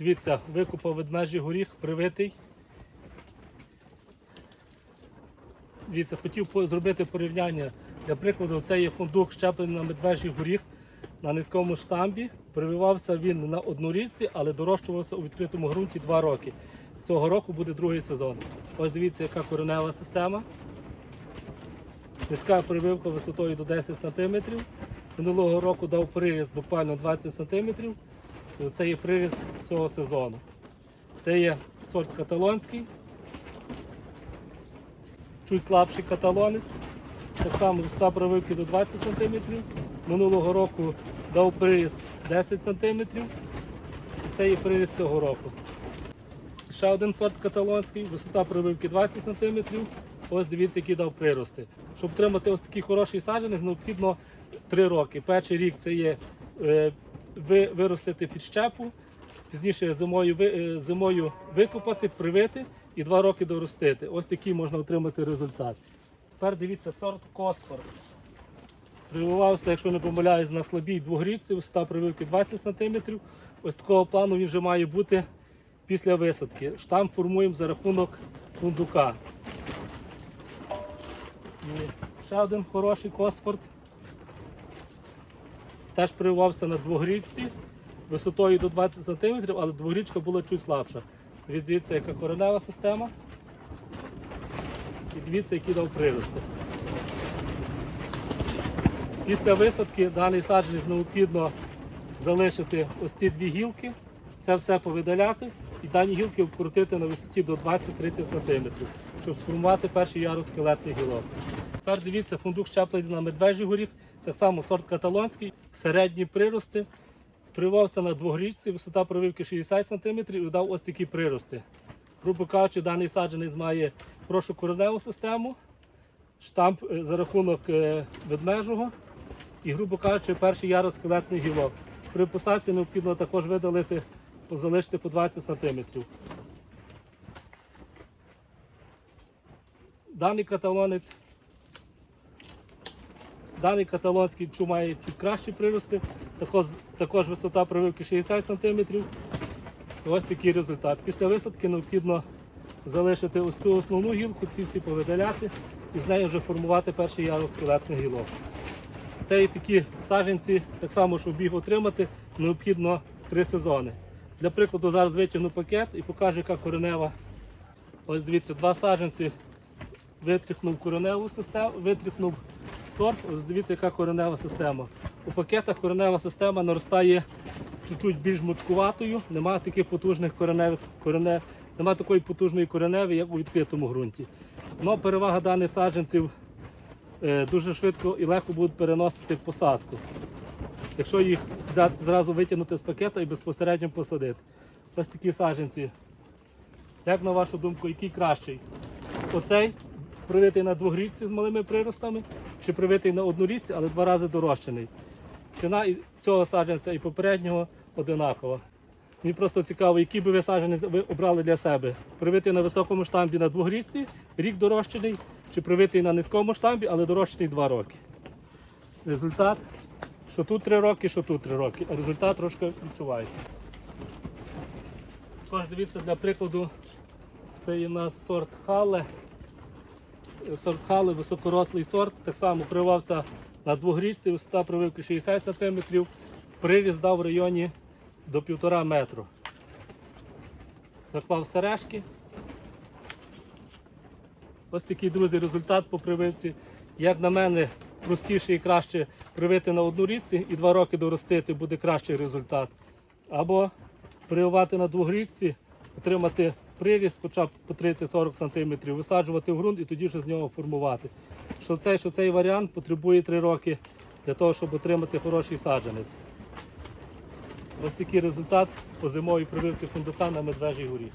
Дивіться, викупав ведмежий горіх, привитий. Дивіться, хотів зробити порівняння. Для прикладу, це є фундук щеплений на медвежий горіх на низькому штамбі. Прививався він на однорічці, але дорощувався у відкритому ґрунті 2 роки. Цього року буде другий сезон. Ось дивіться, яка коренева система. Низька прививка висотою до 10 см. Минулого року дав приріст буквально 20 см. І це є приріст цього сезону. Це є сорт каталонський, чуть слабший каталонець. Так само висота прививки до 20 см. Минулого року дав приріст 10 см. Це є приріст цього року. Ще один сорт каталонський, висота прививки 20 см. Ось дивіться, які дав прирости. Щоб отримати ось такий хороший саджанець, необхідно 3 роки. Перший рік це є е, ви, виростити під щепу, пізніше зимою, е, зимою викопати, привити і 2 роки доростити. Ось такий можна отримати результат. Тепер дивіться сорт Косфор. Прививався, якщо не помиляюсь, на слабій двогрічці, висота прививки 20 см. Ось такого плану він вже має бути після висадки. Штам формуємо за рахунок фундука. І ще один хороший Косфорд. Теж прививався на двогрічці висотою до 20 см, але двогрічка була чуть слабша. Ви Дивіться, яка коренева система. І дивіться, які дав прирости. Після висадки даний саджанець необхідно залишити ось ці дві гілки, це все повидаляти і дані гілки обкрутити на висоті до 20-30 см, щоб сформувати перший ярус скелетних гілок. Тепер дивіться, фундук щеплений на медвежий горіх, так само сорт каталонський, середні прирости. Прививався на двогрічці, висота прививки 60 см і дав ось такі прирости. Грубо кажучи, даний саджанець має хорошу кореневу систему, штамп е, за рахунок е, ведмежого і, грубо кажучи, перший ярус скелетних гілок. При посадці необхідно також видалити, залишити по 20 см. Даний каталонець, даний каталонський чу має чуть кращі прирости, також, також висота прививки 60 см. Ось такий результат. Після висадки необхідно залишити ось ту основну гілку, ці всі повидаляти і з нею вже формувати перший ярус скелетних гілок. Це і такі саджанці, так само, щоб їх отримати, необхідно три сезони. Для прикладу, зараз витягну пакет і покажу, яка коренева. Ось дивіться, два саджанці витріхнув кореневу систему, витріхнув торф. Ось дивіться, яка коренева система. У пакетах коренева система наростає чуть-чуть більш мучкуватою, немає таких потужних кореневих корене, немає такої потужної кореневи, як у відкритому ґрунті. Но перевага даних саджанців е, дуже швидко і легко будуть переносити посадку. Якщо їх взяти зразу витягнути з пакета і безпосередньо посадити. Ось такі саджанці. Як на вашу думку, який кращий? Оцей привитий на двогрічці з малими приростами, чи привитий на однорічці, але два рази дорощений. Ціна цього саджанця і попереднього одинакова. Мені просто цікаво, який би ви саджанець ви обрали для себе. Привитий на високому штамбі на двогрічці, рік дорощений, чи привитий на низькому штамбі, але дорощений 2 роки. Результат, що тут 3 роки, що тут 3 роки, а результат трошки відчувається. Тож дивіться, для прикладу, це у нас сорт хале. Сорт хали, високорослий сорт, так само прививався на двогрічці, висота прививки 60 см, приріст дав в районі до 1,5 метру. Заклав сережки. Ось такий, друзі, результат по прививці. Як на мене, простіше і краще привити на одну річці і два роки доростити буде кращий результат. Або прививати на двогрічці, отримати приріст б по 30-40 см, висаджувати в ґрунт і тоді вже з нього формувати. Що цей, що цей варіант потребує 3 роки для того, щоб отримати хороший саджанець. Ось такий результат по зимовій прививці фундука на медвежій горі.